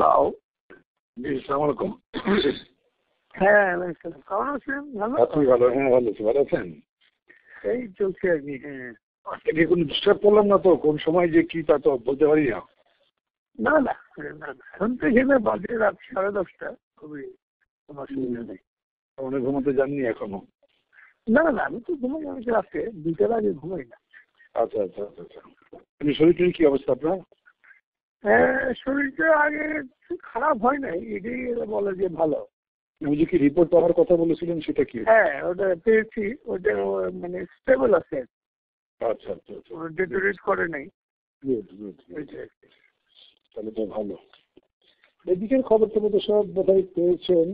Hello জি সালাম আলাইকুম। হ্যাঁ। কেমন আছেন? ভালো? আপনি ভালো? হ্যাঁ ভালো আছি। ভালো আছেন? এই চলছে আর কি হ্যাঁ। আজকে কি কোনো ডিস্টার্ব করলাম না তো? কোন সময় যে কি তা তো বলতে পারি না। না না। এখন তো এখানে বাজে রাত সাড়ে দশটা। খুবই নেই। ঘুমোতে যাননি এখনও? না না আমি তো ঘুমাই অনেক রাতে। দুইটার আগে ঘুমাই না। আচ্ছা আচ্ছা আচ্ছা আচ্ছা। শরীর কি অবস্থা আপনার? শরীরটা আগে খারাপ হয় নাই এটাই বলে যে ভালো। আমি যে কি রিপোর্ট পাওয়ার কথা বলেছিলেন সেটা কি? হ্যাঁ ওটা পেয়েছি ওটা মানে স্টেবল আছে। আচ্ছা আচ্ছা আচ্ছা। ডেটোরেট করে নাই। তাহলে তো ভালো। এদিকের খবর টবর তো সব বোধহয় পেয়েছেন।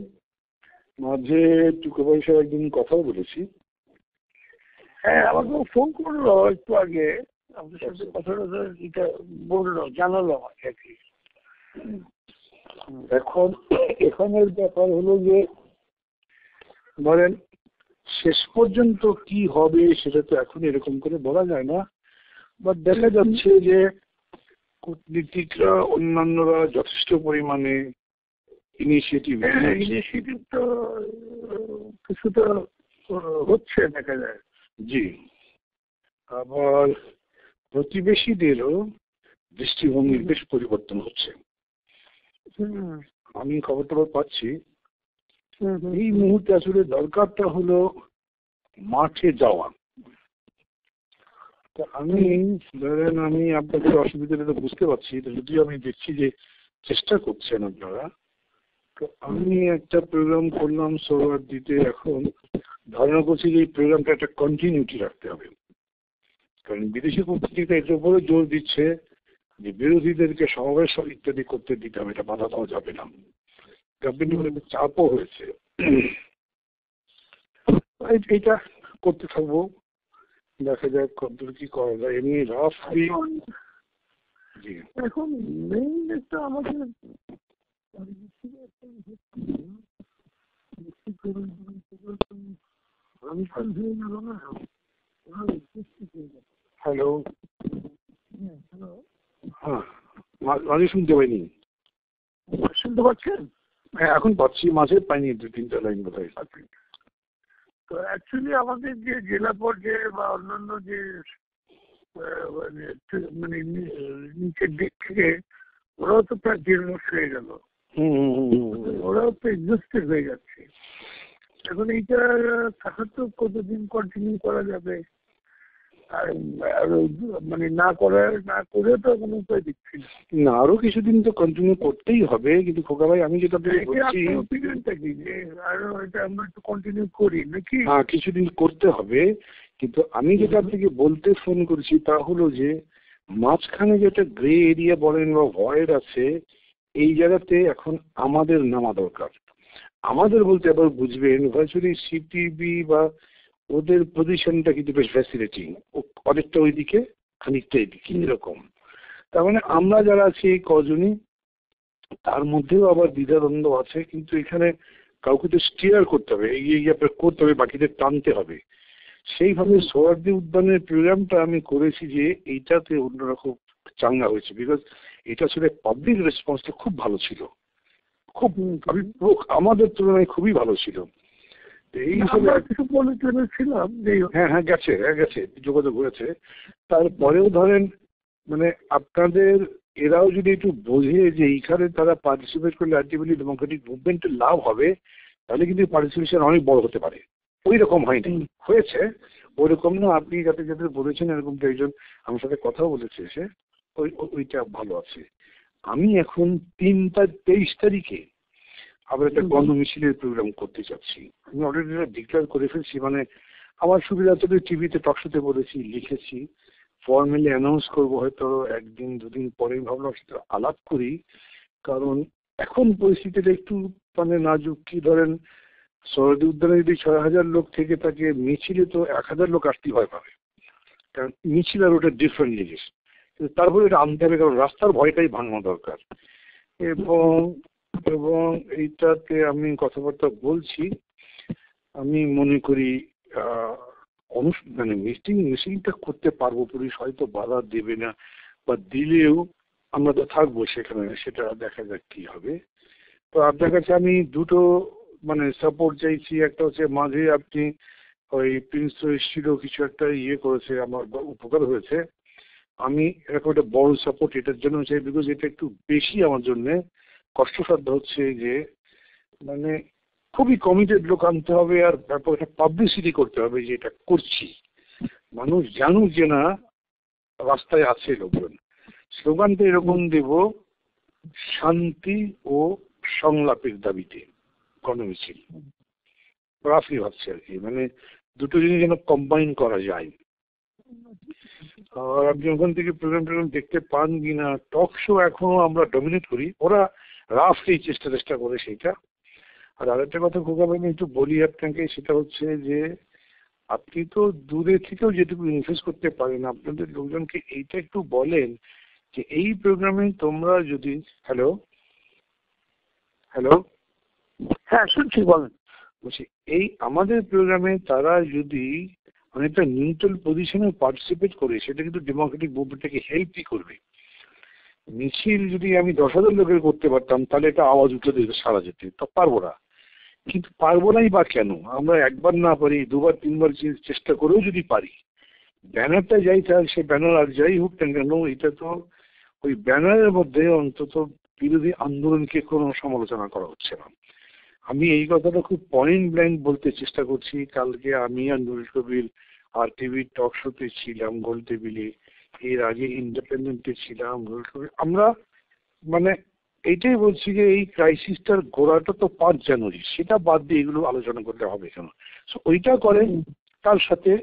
মাঝে টুকু পয়সা একদিন কথাও বলেছি। হ্যাঁ আমাকে ফোন করল একটু আগে। আপনার সাথে কথা টথা এটা বলল জানালো আমাকে আর কি এখন এখানের ব্যাপার হলো যে ধরেন শেষ পর্যন্ত কি হবে সেটা তো এখন এরকম করে বলা যায় না বাট দেখা যাচ্ছে যে কূটনীতিকরা অন্যান্যরা যথেষ্ট পরিমাণে ইনিশিয়েটিভ ইনিশিয়েটিভ তো কিছুটা হচ্ছে দেখা যায়। জি। আবার প্রতিবেশীদেরও দৃষ্টিভঙ্গির বেশ পরিবর্তন হচ্ছে। আমি খবর টবর পাচ্ছি। এই মুহূর্তে আসলে দরকারটা হলো মাঠে যাওয়া। তা আমি ধরেন আমি আপনাদের অসুবিধাটা তো বুঝতে পারছি যদিও আমি দেখছি যে চেষ্টা করছেন আপনারা তো আমি একটা প্রোগ্রাম করলাম সোলার দিতে এখন ধারণা করছি যে এই প্রোগ্রামটা একটা কন্টিনিউটি রাখতে হবে। কারণ বিদেশি কূটনীতিকরা এটার উপরে জোর দিচ্ছে যে বিরোধীদেরকে সমাবেশ ইত্যাদি করতে দিতে হবে এটা বাধা দেওয়া যাবে না। চাপও হয়েছে এই- এইটা করতে থাকব। দেখা যাক কতদূর কি করা যায়। এমনি রাফলি এখন- মেইন একটা আমাদের হয়ে। গেল না হ্যালো। হ্যালো। হ্যাঁ মাঝে শুনতে পাইনি। শুনতে পাচ্ছেন? হ্যাঁ এখন পাচ্ছি মাঝে পাইনি দু তিনটা লাইন বোধ হয় তো অ্যাকচুয়ালি আমাদের যে জেলা পর্যায়ে বা অন্যান্য যে মানে নিচের দিক থেকে ওরাও তো প্রায় মাস হয়ে গেল। ওরাও তো এক্সস্টেড হয়ে যাচ্ছে। এখন এইটা থাকা তো কতদিন কন্টিনিউ করা যাবে? মানে না করার না করে তো কোনো উপায় দিচ্ছি না। আরও কিছুদিন তো কন্টিনিউ করতেই হবে কিন্তু খোকা ভাই আমি যেটা বলছি আপনার ওপিনিয়নটা কি যে আরও এটা আমরা একটু কন্টিনিউ করি নাকি? হ্যাঁ কিছুদিন করতে হবে কিন্তু আমি যেটা আপনাকে বলতে ফোন করছি তা হলো যে মাঝখানে যেটা গ্রে এরিয়া বলেন বা ভয়েড আছে এই জায়গাতে এখন আমাদের নামা দরকার। আমাদের বলতে আবার বুঝবেন ভার্চুয়ালি সিটিবি বা ওদের পজিশনটা কিন্তু বেশ ফ্যাসিলিটিং অনেকটা ওইদিকে, খানিকটা এদিকে এরকম তার মানে আমরা যারা আছি এই কজনই, তার মধ্যেও আবার দ্বিধাদ্বন্দ্ব আছে, কিন্তু এখানে কাউকে তো স্টিয়ার করতে হবে, এগিয়ে গিয়ে আপনার করতে হবে, বাকিদের টানতে হবে। সেইভাবে সোয়ার্দি উদ্যানের প্রোগ্রামটা আমি করেছি যে এইটাতে অন্যরকম চাঙ্গা হয়েছে বিকজ এটা আসলে পাবলিক রেসপন্সটা খুব ভালো ছিল। খুব, আমি, আমাদের তুলনায় খুবই ভালো ছিল। আমরা কিছু বলে যে হ্যাঁ হ্যাঁ গেছে হ্যাঁ গেছে যোগাযোগ হয়েছে। তারপরেও ধরেন মানে আপনাদের এরাও যদি একটু বোঝে যে এইখানে তারা পার্টিসিপেট করলে আলটিমেটলি ডেমোক্রেটিক মুভমেন্টের লাভ হবে তাহলে কিন্তু পার্টিসিপেশন অনেক বড় হতে পারে। ওই রকম হয়নি। হয়েছে ওই রকম না আপনি যাতে যাতে বলেছেন এরকম একজন আমার সাথে কথাও বলেছে সে ওই ওই- ওইটা ভালো আছে। আমি এখন তিন তার তেইশ তারিখে আবার একটা গণমিছিলের প্রোগ্রাম করতে চাচ্ছি। আমি অলরেডি ডিক্লেয়ার করে ফেলছি মানে আমার সুবিধা তো টিভিতে টকশোতে বলেছি লিখেছি। ফর্মালি অ্যানাউন্স করব হয়তো একদিন দুদিন পরেই ভাবলাম সেটা আলাপ করি। কারণ এখন পরিস্থিতিটা একটু মানে নাজুক। কি ধরেন সরদি উদ্যানে যদি ছয় হাজার লোক থেকে থাকে মিছিলে তো এক হাজার লোক আসতেই ভয় পাবে। কারণ মিছিল আর ওটা ডিফারেন্ট জিনিস। কিন্তু তারপরে এটা আনতে হবে কারণ রাস্তার ভয়টাই ভাঙানো দরকার। এবং এবং এইটাতে আমি কথাবার্তা বলছি। আমি মনে করি মানে মিটিং মিটিংটা করতে পারব পুলিশ হয়তো বাধা দেবে না বা দিলেও আমরা তো থাকব সেখানে, সেটা দেখা যাক কি হবে। তো আপনার কাছে আমি দুটো মানে সাপোর্ট চাইছি। একটা হচ্ছে মাঝে আপনি ওই প্রিন্স এসেছিল, কিছু একটা ইয়ে করেছে, আমার উপকার হয়েছে। আমি এরকম একটা বড় সাপোর্ট এটার জন্য চাই বিকজ এটা একটু বেশি আমার জন্য। কষ্টসাধ্য হচ্ছে যে মানে খুবই কমিটেড লোক আনতে হবে আর ব্যাপক একটা পাবলিসিটি করতে হবে যে এটা করছি। মানুষ জানুক যে না, রাস্তায় আছে লোকজন। স্লোগানটা এরকম দেব, শান্তি ও সংলাপের দাবিতে গণমিছিল রাফলি ভাবছি আর কি মানে দুটো জিনিস যেন কম্বাইন করা যায়। আর আপনি ওখান থেকে প্রোগ্রাম টোগ্রাম দেখতে পান কিনা টক শো এখনও আমরা ডমিনেট করি। ওরা রাফলি চেষ্টা চেষ্টা করে সেইটা আর আরেকটা কথা খোকা ভাই একটু বলি আপনাকে সেটা হচ্ছে যে আপনি তো দূরে থেকেও যেটুকু ইনফ্লুয়েন্স করতে পারেন আপনাদের লোকজনকে এইটা একটু বলেন যে এই প্রোগ্রামে তোমরা যদি হ্যালো হ্যালো হ্যাঁ শুনছি বলেন। বলছি এই আমাদের প্রোগ্রামে তারা যদি অনেকটা নিউট্রাল পজিশনে পার্টিসিপেট করে সেটা কিন্তু ডেমোক্রেটিক মুভমেন্টটাকে হেল্পই করবে। মিছিল যদি আমি দশ হাজার লোকের করতে পারতাম, তাহলে এটা আওয়াজ উঠে দিতে সারা যেতে। তা পারব না। কিন্তু পারব নাই বা কেন? আমরা একবার না পারি, দুবার, তিনবার চেষ্টা করেও যদি পারি, ব্যানারটা যাই তাহলে সে ব্যানার আর যাই হোক না কেন, এটা তো ওই ব্যানারের মধ্যে অন্তত বিরোধী আন্দোলনকে কোনো সমালোচনা করা হচ্ছে না। আমি এই কথাটা খুব পয়েন্ট ব্ল্যাঙ্ক বলতে চেষ্টা করছি। কালকে আমি আর নুরুল কবির আর টিভির টক শোতে ছিলাম গোল টেবিলে। এর আগে ইন্ডিপেন্ডেন্টে ছিলাম। আমরা মানে এইটাই বলছি যে এই ক্রাইসিসটার গোড়াটা তো পাঁচ জানুয়ারি, সেটা বাদ দিয়ে এগুলো আলোচনা করতে হবে কেন? ওইটা করেন, তার সাথে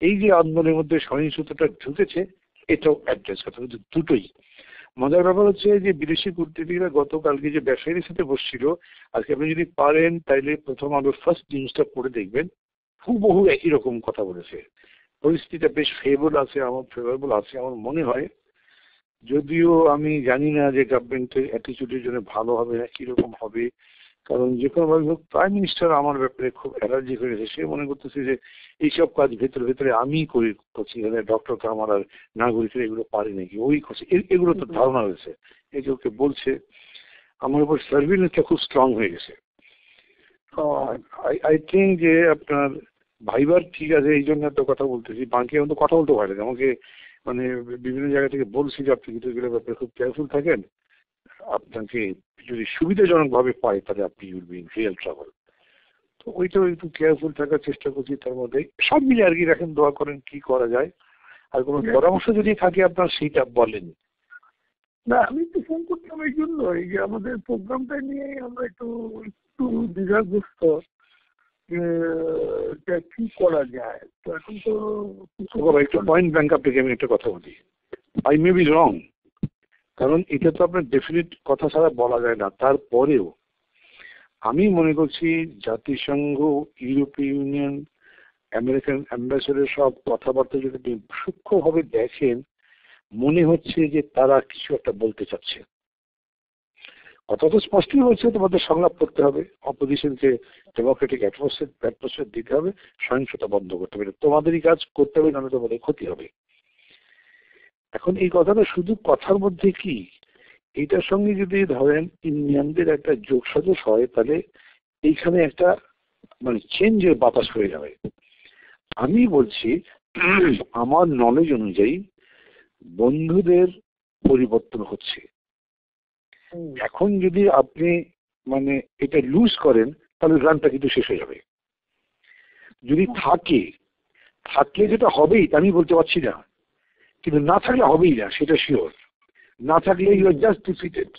এই যে আন্দোলনের মধ্যে সহিংসতাটা ঢুকেছে, এটাও অ্যাড্রেস করতে হবে। দুটোই। মজার ব্যাপার হচ্ছে যে বিদেশি কূটনীতিকরা গতকালকে যে ব্যবসায়ীদের সাথে বসছিল, আজকে আপনি যদি পারেন, তাইলে প্রথম আলোর ফার্স্ট নিউজটা পড়ে দেখবেন। হুবহু একই রকম কথা বলেছে। পরিস্থিতিটা বেশ ফেভারেবল আছে আমার ফেভারেবল আছে আমার মনে হয়। যদিও আমি জানি না যে গভর্নমেন্টের অ্যাটিচিউডের জন্য ভালো হবে না কীরকম হবে। কারণ যে কোনো ভাবে হোক প্রাইম মিনিস্টার আমার ব্যাপারে খুব অ্যালার্জি হয়ে গেছে সে মনে করতেছে যে এইসব কাজ ভেতরে ভেতরে আমি করি করছি এখানে ডক্টর কামার আর নাগরিকরা এগুলো পারে নাকি? ওই করছে। এগুলো তো ধারণা হয়েছে এই যে ওকে বলছে আমার উপর সার্ভিলেন্সটা খুব স্ট্রং হয়ে গেছে। আই থিঙ্ক যে আপনার ভাইবার ঠিক আছে এই জন্য একটা কথা বলতেছি। বাকি এখন তো কথা বলতে পারে আমাকে মানে বিভিন্ন জায়গা থেকে বলছি যে আপনি কিন্তু এগুলো ব্যাপারে খুব কেয়ারফুল থাকেন। আপনাকে যদি সুবিধাজনক ভাবে পায় তাহলে আপনি you'll be in real travel তো ওইটাও একটু কেয়ারফুল থাকার চেষ্টা করছি তার মধ্যে। সব মিলে আর কি রাখেন দোয়া করেন কি করা যায়। আর কোনো পরামর্শ যদি থাকে আপনার সেইটা বলেন। না আমি তো ফোন করতাম এই জন্য এই যে আমাদের প্রোগ্রামটা নিয়ে আমরা একটু একটু দ্বিধাগ্রস্ত। কি করা যায়? তো এখন তো একটু পয়েন্ট ব্যাংক আপনাকে আমি একটা কথা বলি। আই মে বি রং কারণ এটা তো আপনার ডেফিনেট কথা ছাড়া বলা যায় না। তারপরেও আমি মনে করছি জাতিসংঘ ইউরোপীয় ইউনিয়ন আমেরিকান অ্যাম্বাসেডার সব কথাবার্তা যদি সূক্ষ্মভাবে দেখেন মনে হচ্ছে যে তারা কিছু একটা বলতে চাচ্ছে। তো স্পষ্টই হচ্ছে তোমাদের সংলাপ করতে হবে। অপোজিশনকে ডেমোক্রেটিক অ্যাটমসফিয়ার অ্যাটমসফিয়ার দিতে হবে, সহিংসতা বন্ধ করতে হবে। তোমাদেরই কাজ, করতে হবে, নাহলে তোমাদের ক্ষতি হবে। এখন এই কথাটা শুধু কথার মধ্যে কি? এইটার সঙ্গে যদি ধরেন ইন্ডিয়ানদের একটা যোগসাজশ হয়, তাহলে এইখানে একটা মানে চেঞ্জের বাতাস হয়ে যাবে। আমি বলছি, আমার নলেজ অনুযায়ী বন্ধুদের পরিবর্তন হচ্ছে। এখন যদি আপনি মানে এটা লুজ করেন তাহলে রানটা কিন্তু শেষ হয়ে যাবে। যদি থাকে থাকলে যেটা হবেই আমি বলতে পারছি না। কিন্তু না থাকলে হবেই না সেটা শিওর না থাকলে ইউ আর জাস্ট ডিফিটেড।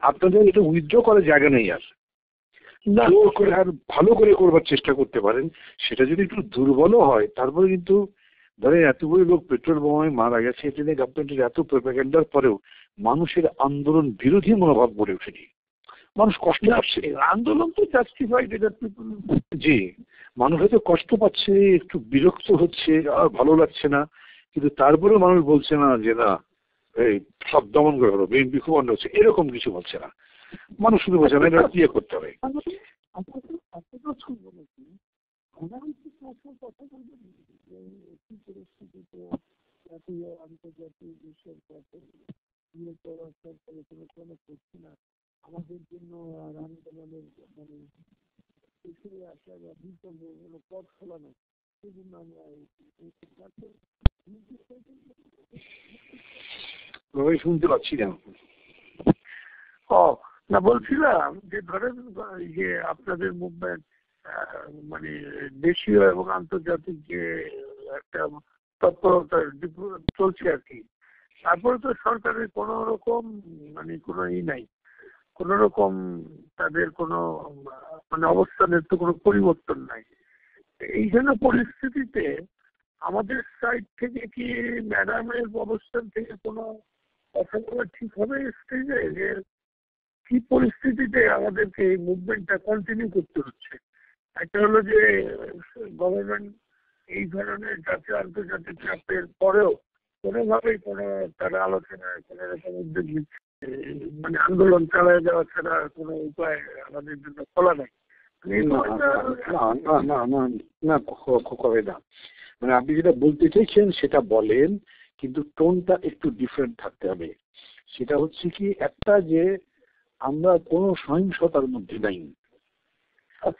আপনাদের এটা উইথড্র করার জায়গা নেই আর। জোর করে আর ভালো করে করবার চেষ্টা করতে পারেন। সেটা যদি একটু দুর্বলও হয় তারপরে কিন্তু ধরেন এতগুলো লোক পেট্রোল বোমায় মারা গেছে এটা নিয়ে গভর্নমেন্টের এত প্রোপাগ্যান্ডার পরেও মানুষের আন্দোলন বিরোধী মনোভাব গড়ে ওঠেনি। মানুষ কষ্ট না, পাচ্ছে। আন্দোলন তো জাস্টিফাইড এটা জি মানুষ হয়তো কষ্ট পাচ্ছে একটু বিরক্ত হচ্ছে আর ভালো লাগছে না কিন্তু তারপরেও মানুষ বলছে না যে না এই সব দমন করে হলো বিএনপি খুব অন্য হচ্ছে। এরকম কিছু বলছে না। মানুষ শুধু বলছে না এটা ইয়ে করতে হবে। আমাদের আপনাদের আপনাদের শুনব নাকি আমরা হচ্ছে সবসময় কথা বলব যে কি পরিস্থিতিতে জাতীয় আন্তর্জাতিক আমাদের জন্য পথ শুনতে পাচ্ছি ও, না বলছিলাম যে ধরেন যে আপনাদের মুভমেন্ট মানে দেশীয় এবং আন্তর্জাতিক যে একটা তৎপরতা চলছে আর কি তারপরে তো সরকারের কোনো রকম মানে কোনো ই নাই। কোন রকম তাদের কোনো মানে অবস্থানের তো কোনো পরিবর্তন নাই। এই জন্য পরিস্থিতিতে আমাদের সাইড থেকে কি ম্যাডামের অবস্থান থেকে কোনো কথা বলা ঠিক হবে স্টেজে যে কি পরিস্থিতিতে আমাদেরকে এই মুভমেন্টটা কন্টিনিউ করতে হচ্ছে? একটা হলো যে গভর্নমেন্ট এই ধরনের জাতীয় আন্তর্জাতিক চাপের পরেও কোনোভাবেই কোনো তারা আলোচনায় কোনো রকম উদ্যোগ নিচ্ছে মানে আন্দোলন চালিয়ে যাওয়া ছাড়া কোনো উপায় আমাদের জন্য খোলা নাই। না না না না কবে না মানে আপনি যেটা বলতে চাইছেন সেটা বলেন কিন্তু টোনটা একটু ডিফারেন্ট থাকতে হবে। সেটা হচ্ছে কি একটা যে আমরা কোনো সহিংসতার মধ্যে নাই।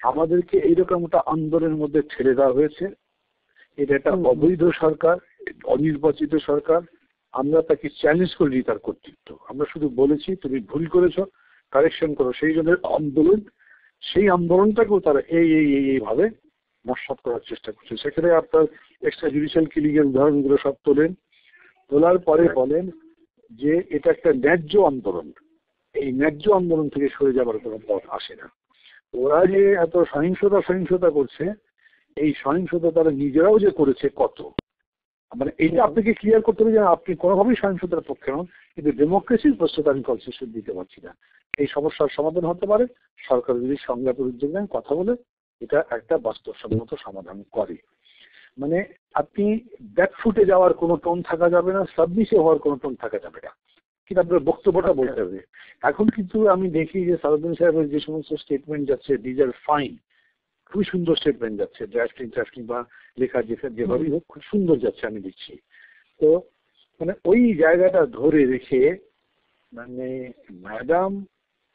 আমাদেরকে এইরকম একটা আন্দোলনের মধ্যে ছেড়ে দেওয়া হয়েছে। এটা একটা অবৈধ সরকার। অনির্বাচিত সরকার, আমরা তাকে চ্যালেঞ্জ করিনি তার কর্তৃত্ব। আমরা শুধু বলেছি, তুমি ভুল করেছ কারেকশন করো। সেই জন্য আন্দোলন, সেই আন্দোলনটাকেও তারা এই এই এই এইভাবে নস্বাত করার চেষ্টা করছে। সেখানে আপনার এক্সট্রা জুডিশিয়াল কিলিং এর উদাহরণগুলো সব তোলেন। তোলার পরে বলেন যে, এটা একটা ন্যায্য আন্দোলন। এই ন্যায্য আন্দোলন থেকে সরে যাবার কোনো পথ আসে না। ওরা যে এত সহিংসতা সহিংসতা করছে, এই সহিংসতা তারা নিজেরাও যে করেছে কত? মানে এইটা আপনাকে ক্লিয়ার করতে হবে যে আপনি কোনোভাবেই সহিংসতার পক্ষে নন, কিন্তু ডেমোক্রেসির প্রস্তুত আমি কনসেশন দিতে পারছি না। এই সমস্যার সমাধান হতে পারে, সরকার যদি সংলাপের উদ্যোগ নেন, কথা বলে এটা একটা বাস্তবসম্মত সমাধান করে। মানে আপনি ব্যাকফুটে যাওয়ার কোনো টোন থাকা যাবে না সাবমিসে হওয়ার কোনো টোন থাকা যাবে না। কিন্তু আপনার বক্তব্যটা বলতে হবে এখন কিন্তু আমি দেখি যে সারুদ্দিন সাহেবের যে সমস্ত স্টেটমেন্ট যাচ্ছে ডিজ আর ফাইন খুবই সুন্দর স্টেটমেন্ট যাচ্ছে ড্রাফটিং ড্রাফটিং বা লেখা যেভাবেই হোক খুব সুন্দর যাচ্ছে আমি দেখছি। তো মানে ওই জায়গাটা ধরে রেখে মানে ম্যাডাম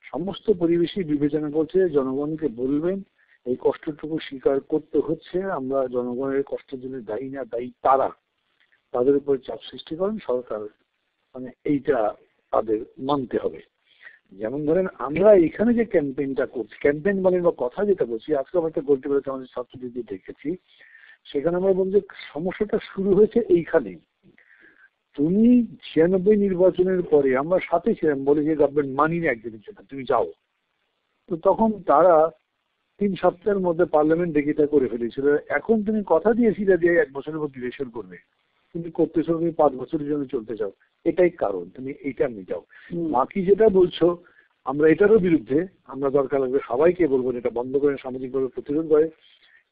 সমস্ত পরিবেশই বিবেচনা করছে জনগণকে বলবেন এই কষ্টটুকু স্বীকার করতে হচ্ছে আমরা জনগণের কষ্টের জন্য দায়ী না দায়ী তারা। তাদের উপর চাপ সৃষ্টি করেন সরকার মানে এইটা তাদের মানতে হবে। যেমন ধরেন আমরা এখানে যে ক্যাম্পেইনটা করছি, ক্যাম্পেইন বলেন বা কথা যেটা বলছি, আজকে আমরা একটা গল্প বেরোতে আমাদের ছাত্রদের দেখেছি, সেখানে আমরা বলছি যে সমস্যাটা শুরু হয়েছে এইখানেই। তুমি ছিয়ানব্বই নির্বাচনের পরে আমরা সাথে ছিলাম, বলে যে গভর্নমেন্ট মানি না একদিনের জন্য, তুমি যাও। তো তখন তারা তিন সপ্তাহের মধ্যে পার্লামেন্ট ডেকে করে ফেলেছিল। এখন তুমি কথা দিয়েছিলে যে এক বছরের মধ্যে ইলেকশন করবে। তুমি করতেছো তুমি পাঁচ বছরের জন্য চলতে চাও। এটাই কারণ তুমি এইটা মেটাও বাকি যেটা বলছো আমরা এটারও বিরুদ্ধে আমরা দরকার লাগবে সবাইকে বলব যে এটা বন্ধ করে সামাজিকভাবে প্রতিরোধ করে।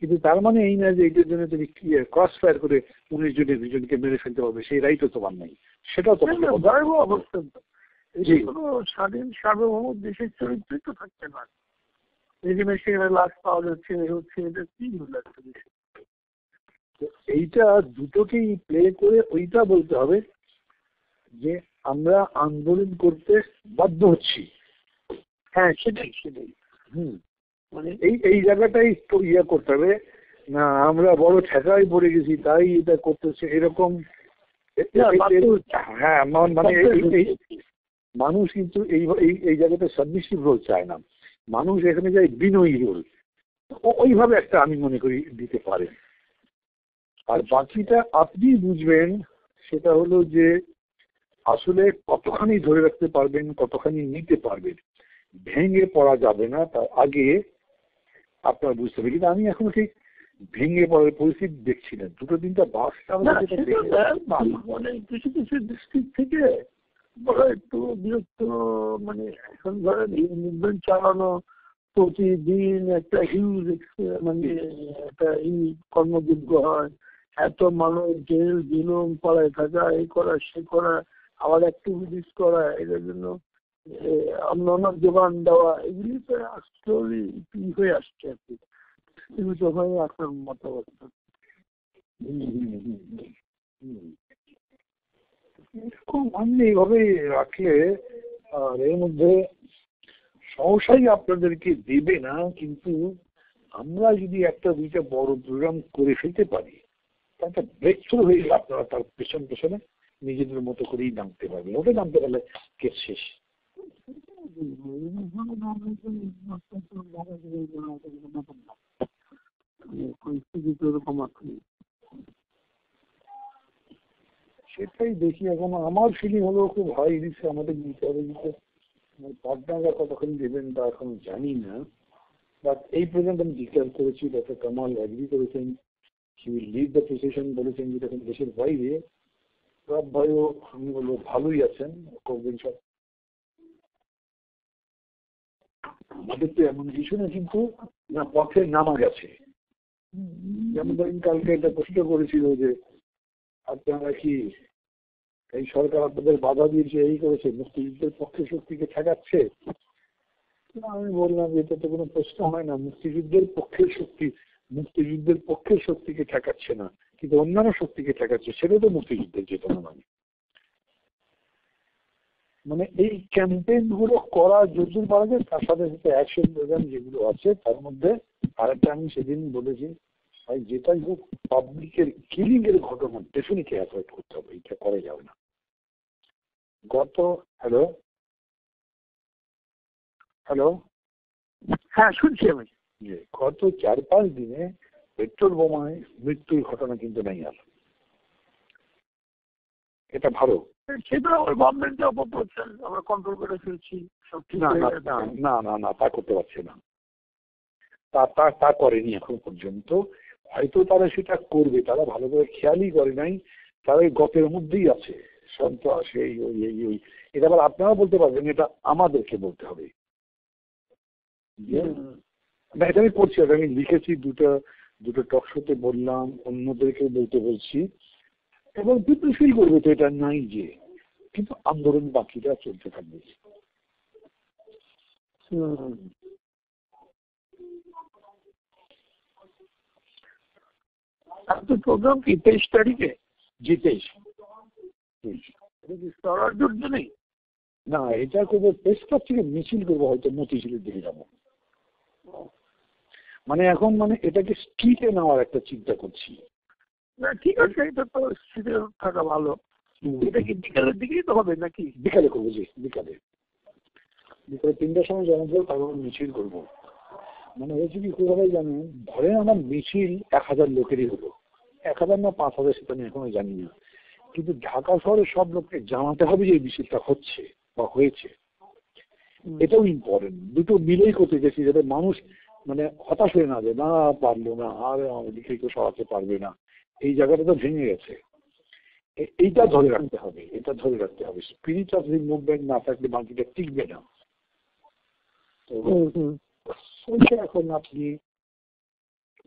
কিন্তু তার মানে এই না যে এইটার জন্য তুমি ক্রস ফায়ার করে উনিশ জনের দুজনকে মেরে ফেলতে পারবে সেই রাইটও তোমার নেই। সেটাও তোমার অবস্থা স্বাধীন সার্বভৌম দেশের চরিত্রই তো থাকতে পারে যেখানে সেখানে লাশ পাওয়া যাচ্ছে হচ্ছে এটা কি দেশে তো এইটা দুটোকেই প্লে করে ওইটা বলতে হবে যে আমরা আন্দোলন করতে বাধ্য হচ্ছি। হ্যাঁ সেটাই সেটাই। হুম। মানে এই এই জায়গাটাই তো ইয়ে করতে হবে। না আমরা বড় ঠেকায় পড়ে গেছি তাই এটা করতেছে এরকম। হ্যাঁ মানে মানুষ কিন্তু এই এই এই জায়গাটা সাবমিসিভ রোল চায় না। মানুষ এখানে যায় বিনয়ী রোল ওইভাবে একটা আমি মনে করি দিতে পারেন আর বাকিটা আপনি বুঝবেন সেটা হলো যে আসলে কতখানি ধরে রাখতে পারবেন কতখানি নিতে পারবেন। ভেঙে পড়া যাবে না। তার আগে আপনার বুঝতে হবে কিন্তু আমি এখন ঠিক ভেঙে পড়ার পরিস্থিতি দেখছি না। দুটো তিনটা বাস মানে কিছু কিছু ডিস্ট্রিক্ট থেকে বড় একটু বিরক্ত মানে এখন ধরেন এই মুভমেন্ট চালানো প্রতিদিন একটা হিউজ মানে একটা কর্মযোগ্য হয়। এত মানুষ জেল জুলুম পড়ায় থাকা এই করা সে করা আবার অ্যাক্টিভিটিস করা এটার জন্য অন্যান্য যোগান দেওয়া এগুলি তো আসলে হয়ে আসছে আর কি সীমিত হয়ে আসার মতো হুম, হুম, হুম, হুম, হুম। এরকম মানে এইভাবে রাখলে আর এর মধ্যে সহসাই আপনাদেরকে দেবে না কিন্তু আমরা যদি একটা দুইটা বড় প্রোগ্রাম করে ফেলতে পারি একটা ব্রেক থ্রু হয়ে আপনারা তার পেছন পেছনে নিজেদের মতো করেই নামতে পারবেন। ওটা নামতে পারলে কেস শেষ। সেটাই দেখি এখন। আমার ফিলিং হলো খুব হাই রিস্ক আমাদের নিতে হবে কিন্তু পাটনারা কতক্ষণ দেবেন তা এখন জানি না। বাট এই পর্যন্ত আমি ডিক্লেয়ার করেছি ডক্টর কামাল অ্যাগ্রি করেছেন। He will lead the procession বলেছেন যে এখন দেশের বাইরে, সব ভাইও, আমি বলব, ভালোই আছেন করবেন সব আমাদের তো এমন কিছু না কিন্তু না, পথে নামা গেছে। যেমন ধরেন, কালকে একটা প্রশ্ন করেছিল যে, আপনারা কি এই সরকার আপনাদের বাধা দিয়েছে, এই করেছে, মুক্তিযুদ্ধের পক্ষে শক্তিকে ঠেকাচ্ছে? আমি বললাম, এটা তো কোনো প্রশ্ন হয় না, মুক্তিযুদ্ধের পক্ষের শক্তি মুক্তিযুদ্ধের পক্ষের শক্তিকে ঠেকাচ্ছে না, কিন্তু অন্যান্য শক্তিকে ঠেকাচ্ছে সেটা তো মুক্তিযুদ্ধের চেতনা নয় মানে এই ক্যাম্পেইনগুলো করা যতদূর পারা যায়, তার সাথে সাথে অ্যাকশন প্রোগ্রাম যেগুলো আছে, তার মধ্যে আরেকটা আমি সেদিন বলেছি, ভাই, যেটাই হোক পাবলিকের কিলিং এর ঘটনা ডেফিনেটলি অ্যাভয়েড করতে হবে, এটা করা যাবে না। গত হ্যালো হ্যালো হ্যাঁ শুনছি আমি। যে গত চার পাঁচ দিনে পেট্রোল বোমায় মৃত্যুর ঘটনা কিন্তু নেই আর। এটা ভালো। সেটা ওই আমরা কন্ট্রোল করে ফেলছি সব ঠিক না না না না তা করতে পারছে না। তা তা তা করেনি এখন পর্যন্ত। হয়তো তারা সেটা করবে তারা ভালো করে খেয়ালই করে নাই তারা গতের মধ্যেই আছে। সন্ত্রাস এই ওই এই ওই। এটা আবার আপনারা বলতে পারবেন এটা আমাদেরকে বলতে হবে। না, এটা আমি করছি আমি লিখেছি দুটো দুটো টক শোতে বললাম অন্যদেরকে বলতে বলছি। এবং পিপল ফিল করবে তো এটা নাই যে, কিন্তু আন্দোলন বাকিটা চলতে থাকবে। প্রোগ্রাম তেইশ তারিখে? নেই? না, এটা করব প্রেস থেকে মিছিল করব, হয়তো মতিঝিলের দিকে যাব। মানে এখন মানে এটাকে স্ট্রিটে নেওয়ার একটা চিন্তা করছি। না ঠিক আছে এটা তো স্ট্রিটে থাকা ভালো। এটা কি বিকালের দিকেই তো হবে নাকি? বিকালে করব যে বিকালে। বিকালে তিনটার সময় জানা যাবে তারপর মিছিল করব। মানে হয়েছে কি কোথায় জানেন ধরেন আমার মিছিল এক হাজার লোকেরই হলো। এক হাজার না পাঁচ হাজার সেটা আমি এখনও জানি না। কিন্তু ঢাকা শহরে সব লোককে জানাতে হবে যে এই মিছিলটা হচ্ছে বা হয়েছে। এটাও ইম্পর্টেন্ট দুটো মিলেই করতে গেছি যাতে মানুষ মানে হতাশ হয়ে না যে না পারল না আর আমাদেরকে কেউ সরাতে পারবে না। এই জায়গাটা তো ভেঙে গেছে। এইটা ধরে রাখতে হবে এটা ধরে রাখতে হবে। স্পিরিট অফ দি মুভমেন্ট না থাকলে বাকিটা টিকবে না। তো এখন আপনি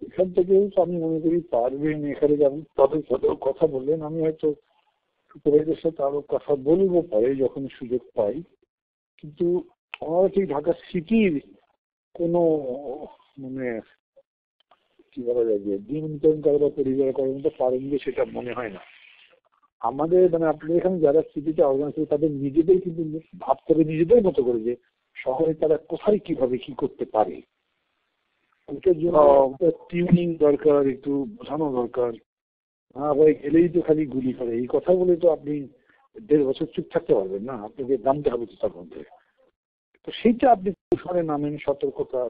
এখান থেকেও তো আমি মনে করি পারবেন এখানে যেমন তাদের সাথেও কথা বললেন আমি হয়তো সুপারভাইজার সাথে আরও কথা বলব পরে যখন সুযোগ পাই। কিন্তু আমার ঠিক ঢাকা সিটির কোনো মানে কি বলা যায় যে দিন বিতরণ করা বা পরিবার করার মতো পারেন যে সেটা মনে হয় না। আমাদের মানে আপনাদের এখানে যারা সিটিতে অর্গানাইজ তাদের নিজেদের কিন্তু ভাবতে হবে নিজেদের মতো করে যে শহরে তারা কোথায় কীভাবে কি করতে পারে। ওটার জন্য টিউনিং দরকার একটু বোঝানো দরকার। হ্যাঁ ভাই গেলেই তো খালি গুলি করে। এই কথা বলে তো আপনি দেড় বছর চুপ থাকতে পারবেন না। আপনাকে নামতে হবে তো তার মধ্যে। তো সেইটা আপনি কৌশলে নামেন সতর্কতা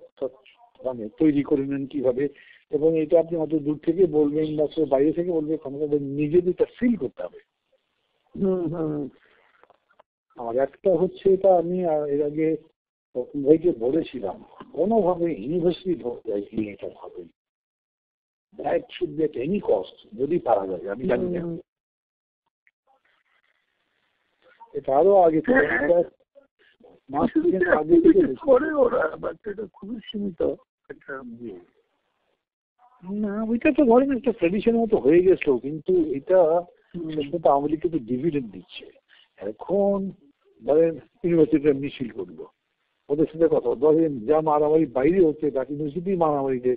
মানে তৈরি করে নেন কীভাবে। এবং এটা আপনি অত দূর থেকে বলবেন বা বাইরে থেকে বলবে আমাদের নিজেদেরটা ফিল করতে হবে। আর একটা হচ্ছে এটা আমি এর আগে ভাইকে বলেছিলাম কোনোভাবে ইউনিভার্সিটি যায় নিয়ে এটা ভাবে। That should be any cost যদি পারা যায় আমি জানি না। এটা আরও আগে থেকে করে ওরা বাট এটা খুবই সীমিত এটা না ওইটা তো ধরেন একটা ট্রেডিশনের মতো হয়ে গেছিল কিন্তু এটা পর্যন্ত আওয়ামী লীগকে তো ডিভিডেন্ড দিচ্ছে। এখন ধরেন ইউনিভার্সিটিটা মিছিল করল। ওদের সাথে কথা ধরেন যা মারামারি বাইরে হচ্ছে ঢাকা ইউনিভার্সিটি মারামারিতে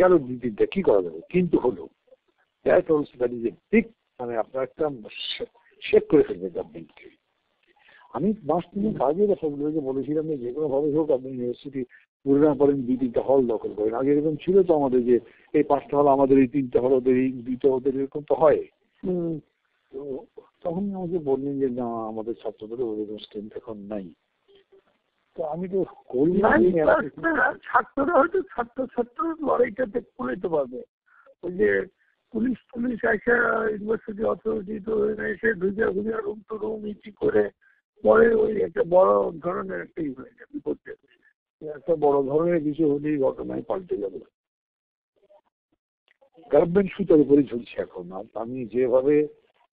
গেল দুই তিনটা কি করা যাবে? কিন্তু হলো that also that is a big মানে আপনার একটা শেক করে ফেলবে গভর্নমেন্টকে আমি মাস তিনেক আগে সবগুলোকে বলেছিলাম যে যে কোনো ভাবে হোক আপনি ইউনিভার্সিটি পুরো না পারেন দুই তিনটা হল দখল করেন। আগে এরকম ছিল তো আমাদের যে এই পাঁচটা হল আমাদের এই তিনটা হল ওদের এই দুইটা ওদের এরকম তো হয়। হুম। তো তখন আমাকে বললেন যে না আমাদের ছাত্রদের ওরকম স্ট্রেন্থ এখন নাই। তো আমি তো না, ছাত্ররা হয়তো ছাত্র ছাত্র লড়াইটা দেখতে নিতে পারবে। ওই যে পুলিশ পুলিশ এসে ইউনিভার্সিটি অথরিটি তো এসে ঢুকে ঘুরে রুম টু রুম ইটি করে পরে ওই একটা বড় ধরনের একটা ই যায় বিপদ যাবে একটা বড় ধরনের কিছু হলেই ঘটনায় পাল্টে যাবে। গভর্নমেন্ট সুতার উপরে ঝুলছে এখন। আর আমি যেভাবে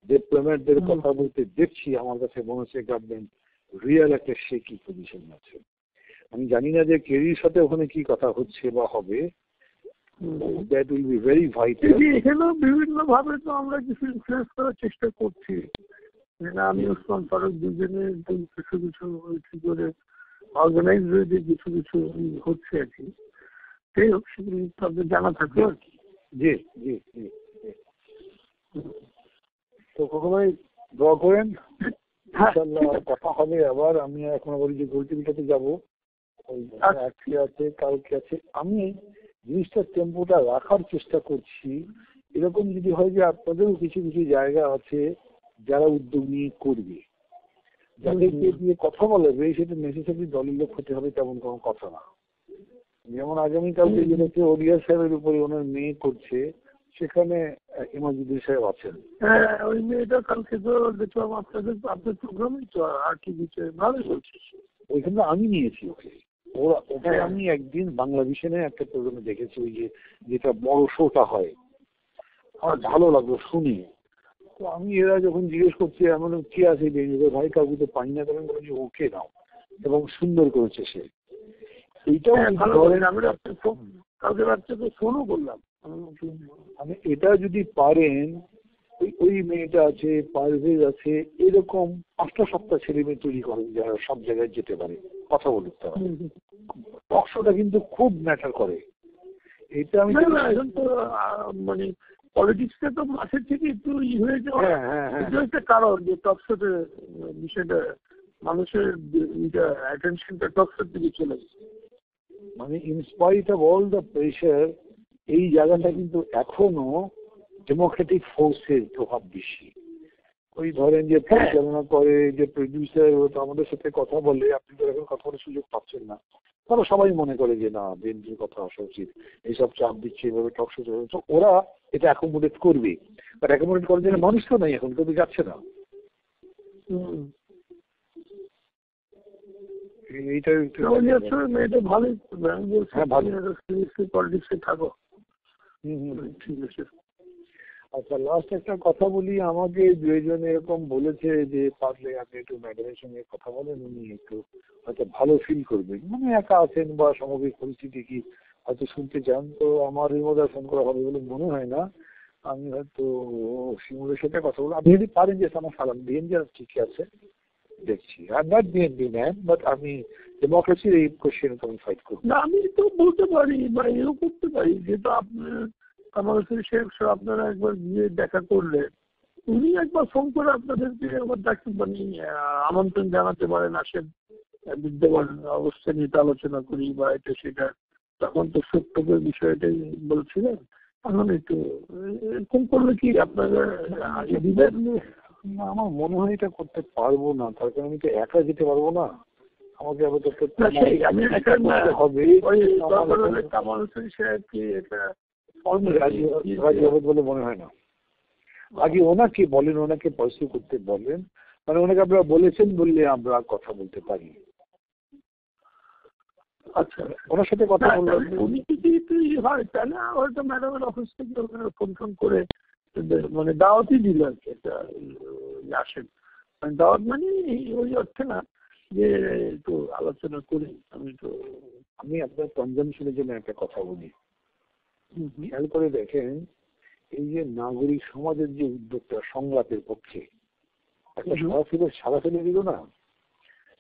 ডিপ্লোম্যাটদের কথা বলতে দেখছি আমার কাছে মনে হচ্ছে গভর্নমেন্ট রিয়েল একটা শেকি পজিশন আছে। আমি জানি না যে কেরির সাথে ওখানে কি কথা হচ্ছে বা হবে। That will be very vital এখানেও বিভিন্ন ভাবে তো আমরা কিছু ইনফ্লুয়েন্স করার চেষ্টা করছি। আমি ওসমান ফারুক দুজনে কিছু কিছু কি করে অর্গানাইজ হয়ে কিছু কিছু হচ্ছে আর কি। সেই হোক সেগুলো তাদের জানা থাকবে আর কি। জি জি জি। তো কখনোই ড্র করেন? হ্যাঁ। কথা হবে আবার। আমি এখন বলি যে গোলটিভিটাতে যাব। আচ্ছা। আজকে আছে কালকে আছে। আমি জিনিসটার টেম্পোটা রাখার চেষ্টা করছি। এরকম যদি হয় যে আপনাদেরও কিছু কিছু জায়গা আছে যারা উদ্যোগ নিয়ে করবে। যাদেরকে। দিয়ে কথা বলাবে সেটা নেসেসারি দলের লোক হতে হবে তেমন কোনো কথা না। যেমন আগামীকালকে। যেটাকে ওডিয়া সাহেবের উপরে ওনার মেয়ে করছে সেখানে ইমাজুদ্দিন সাহেব আছেন। হ্যাঁ ওই মেয়েটা কালকে তো দেখলাম আপনাদের আপনার প্রোগ্রামই তো আর কি দিচ্ছে ভালোই বলছিস ওইখানে আমি নিয়েছি ওকে। ওরা ওকে হ্যাঁ। আমি একদিন বাংলা ভিশনে একটা প্রোগ্রামে দেখেছি ওই যে যেটা বড় শোটা হয়। আমার ভালো লাগল শুনে। তো আমি এরা যখন জিজ্ঞেস করছে এমন কে আছে বেরিয়ে ভাই কাউকে তো পাই না তখন বলছি ওকে নাও। এবং সুন্দর করেছে সে। এইটাও হ্যাঁ, ধরেন কালকে ফোনও করলাম। মানে এটা যদি পারেন ওই ওই মেয়েটা আছে পারভেজ আছে এরকম পাঁচটা সপ্তাহ ছেলে মেয়ে তৈরি করেন যারা সব জায়গায় যেতে পারে। কথা বলতে পারে হুম। কিন্তু খুব ম্যাটার করে। এটা আমি এখন তো মানে পলিটিক্সটা তো মাসের থেকে একটু ই হয়ে যাওয়া। হ্যাঁ হ্যাঁ হ্যাঁ। একটা কারণ যে টকশোতে বিষয়টা মানুষের অ্যাটেনশনটা টকশোর দিকে চলে গেছে। মানে in spite of all the pressure এই জায়গাটা কিন্তু এখনও ডেমোক্রেটিক ফোর্সের প্রভাব বেশি। ওই ধরেন যে পরিচালনা করে যে প্রডিউসার ও তো আমাদের সাথে কথা বলে আপনি তো এখন কথা বলার সুযোগ পাচ্ছেন না। তারা সবাই মনে করে যে না বিএনপির কথা আসা উচিত এইসব চাপ দিচ্ছে এভাবে টকশো তো ওরা এটা অ্যাকোমোডেট করবে বাট অ্যাকোমোডেট করার জন্য মানুষ তো নাই এখন কেউ যাচ্ছে না হুম। এইটা একটু তো ওই ভালোই হ্যাঁ, ভালো। পলিটিক্সে থাকো হুম, হুম। ঠিক আছে আচ্ছা লাস্ট একটা কথা বলি, আমাকে দুজন এরকম বলেছে যে, পারলে আপনি একটু ম্যাডামের সঙ্গে কথা বলেন, উনি একটু হয়তো ভালো ফিল করবেন। মানে একা আছেন বা সামগ্রিক পরিস্থিতি কি হয়তো শুনতে চান, তো আমার এর মধ্যে ফোন করা হবে বলে মনে হয় না। আমি হয়তো শিমুলের সাথে কথা বলব। আপনি যদি পারেন যে, আমার সালাম দিন যে ঠিকই আছে, দেখছি। আর নট বিএনপি ম্যান বাট আমি ডেমোক্রেসির এই কোশ্চেন আমি ফাইট করব। না, আমি তো বলতে পারি বা এও করতে পারি, যেটা আপনার হোসেন শেখ আপনারা একবার গিয়ে দেখা করলে উনি একবার ফোন করে আপনাদেরকে আবার ডাকতে মানে আমন্ত্রণ জানাতে পারেন আসেন বিদ্যমান অবস্থা নিয়ে আলোচনা করি বা এটা সেটা। তখন তো সত্যকের বিষয়টাই বলছিলেন এখন একটু এরকম করলে কি আপনারা দিবেন আমার মনে হয় এটা করতে পারব না তার কারণ আমি তো একা যেতে পারব না। আমাকে আবার হবে। আমার কামাল হোসেন সাহেব কি এটা রাজি হবে বলে মনে হয় না। আগে ওনাকে বলেন ওনাকে পরিস্থিতি করতে বলেন। মানে ওনাকে আপনারা বলেছেন বললে আমরা কথা বলতে পারি। আচ্ছা। ওনার সাথে কথা বললাম। উনি যদি হয় তাহলে হয়তো ম্যাডামের অফিস থেকে ওখানে ফোন ফোন করে মানে দাওয়াতই দিল আর কি একটা আসেন। মানে দাওয়াত মানে ওই অর্থে না যে একটু আলোচনা করি। আমি তো আমি আপনার কনজামশনের জন্য একটা কথা বলি। খেয়াল করে দেখেন এই যে নাগরিক সমাজের যে উদ্যোগটা সংলাপের পক্ষে একটা। সারা ফেলে সারা ফেলে দিল না?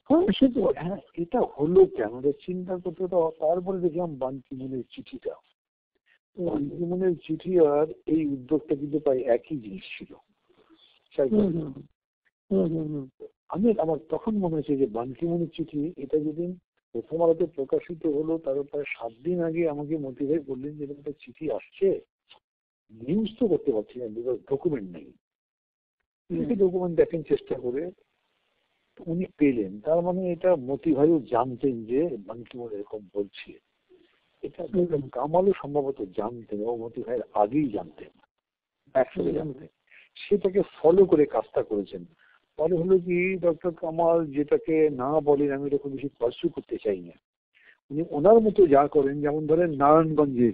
হ্যাঁ হ্যাঁ এটা হলো কেন? চিন্তা করতে তো তারপরে দেখলাম বান্তিমনের চিঠিটা। বান্তিমনের চিঠি আর এই উদ্যোগটা কিন্তু প্রায় একই জিনিস ছিল। আমি আমার তখন মনে হয়েছে যে বানকিমনের চিঠি এটা যেদিন প্রথম আলোতে প্রকাশিত হলো তার প্রায় সাত দিন আগে আমাকে মতি ভাই বললেন যে একটা চিঠি আসছে। নিউজ তো করতে পারছি না বিকজ ডকুমেন্ট নেই। ডকুমেন্ট দেখেন চেষ্টা করে উনি পেলেন। তার মানে এটা মতি ভাইও জানতেন যে মানে বানকিমন এরকম বলছে। এটা। কামালও সম্ভবত জানতেন ও মতি ভাইয়ের আগেই জানতেন। একসাথে। জানতেন। সেটাকে ফলো করে কাজটা করেছেন। ফলে হলো কি ডক্টর কামাল যেটাকে না বলেন আমি এরকম বেশি পার্সু করতে চাই না। উনি ওনার মতো যা করেন যেমন ধরেন নারায়ণগঞ্জে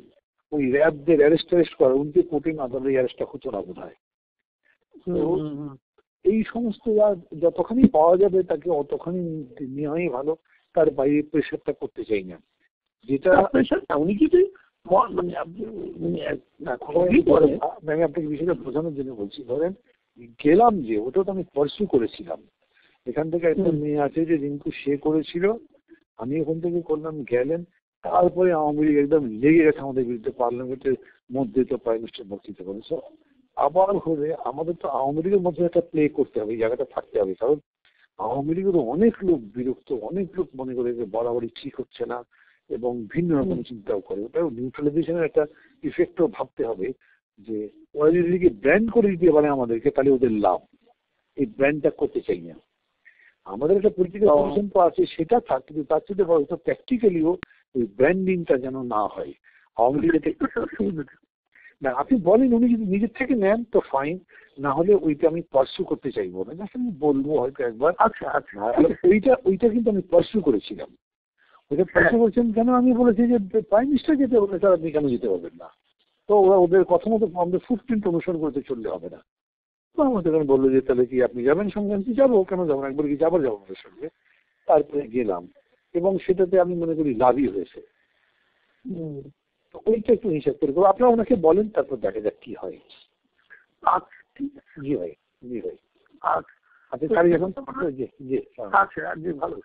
ওই র্যাবদের অ্যারেস্ট ট্যারেস্ট করে উনকে কোর্টে না অ্যারেস্টটা হতো না বোধ হয়। এই সমস্ত যা- যতখানি পাওয়া যাবে তাকে অতখানি নেওয়াই ভালো তার বাইরে প্রেশারটা করতে চাই না। যেটা সাথে উনি ম- মানে আপনি মানে আমি আপনাকে বিষয়টা বোঝানোর জন্য বলছি ধরেন গেলাম যে ওটা তো আমি পার্সু করেছিলাম। এখান থেকে একটা মেয়ে আছে যে রিঙ্কু সে করেছিল। আমি ওখান থেকে করলাম গেলেন। তারপরে আওয়ামী লীগ একদম লেগে গেছে আমাদের বিরুদ্ধে পার্লামেন্টের মধ্যে তো প্রাইম মিনিস্টার বক্তৃতা করেছে আবার হলে আমাদের তো আওয়ামী লীগের মধ্যে একটা প্লে করতে হবে এই জায়গাটা থাকতে হবে। কারণ আওয়ামী লীগের অনেক লোক বিরক্ত অনেক লোক মনে করে যে বাড়াবাড়ি ঠিক হচ্ছে না এবং ভিন্ন রকম চিন্তাও করে। ওটাও নিউট্রালাইজেশনের একটা ইফেক্টও ভাবতে হবে। যে ওরা যদি ব্র্যান্ড করে দিতে পারে আমাদেরকে তাহলে ওদের লাভ। এই ব্র্যান্ডটা করতে চাই না। আমাদের একটা পলিটিক্যাল ও। তো আছে সেটা থাক কিন্তু তার সাথে বলতো প্র্যাকটিক্যালিও ওই ব্র্যান্ডিংটা যেন না হয়। আওয়ামী লীগের না আপনি বলেন উনি যদি নিজের থেকে নেন তো ফাইন না হলে ওইটা আমি পার্সু করতে চাইব না। জাস্ট আমি বলব হয়তো একবার। আচ্ছা আচ্ছা। ওইটা ওইটা কিন্তু আমি পার্সু করেছিলাম। ওইটা পার্সু করেছেন কেন? আমি বলেছি যে প্রাইম মিনিস্টার যেতে বলে স্যার আপনি কেন যেতে পারবেন না? তো ওরা ওদের কথা মতো আমাদের ফুটপ্রিন্ট অনুসরণ করতে চললে হবে না। তো আমাদের তখন বলল যে তাহলে কি আপনি যাবেন আমি যাব কেন যাব? একবার কি যাবার যাব ওদের সঙ্গে। তারপরে গেলাম। এবং সেটাতে আমি মনে করি লাভই হয়েছে। ওইটা একটু হিসাব করে করব। আপনারা ওনাকে বলেন তারপর দেখা যাক কি হয়। আচ্ছা জি ভাই জি ভাই। আচ্ছা আপনি কারি এখন জি জি আচ্ছা জি ভালো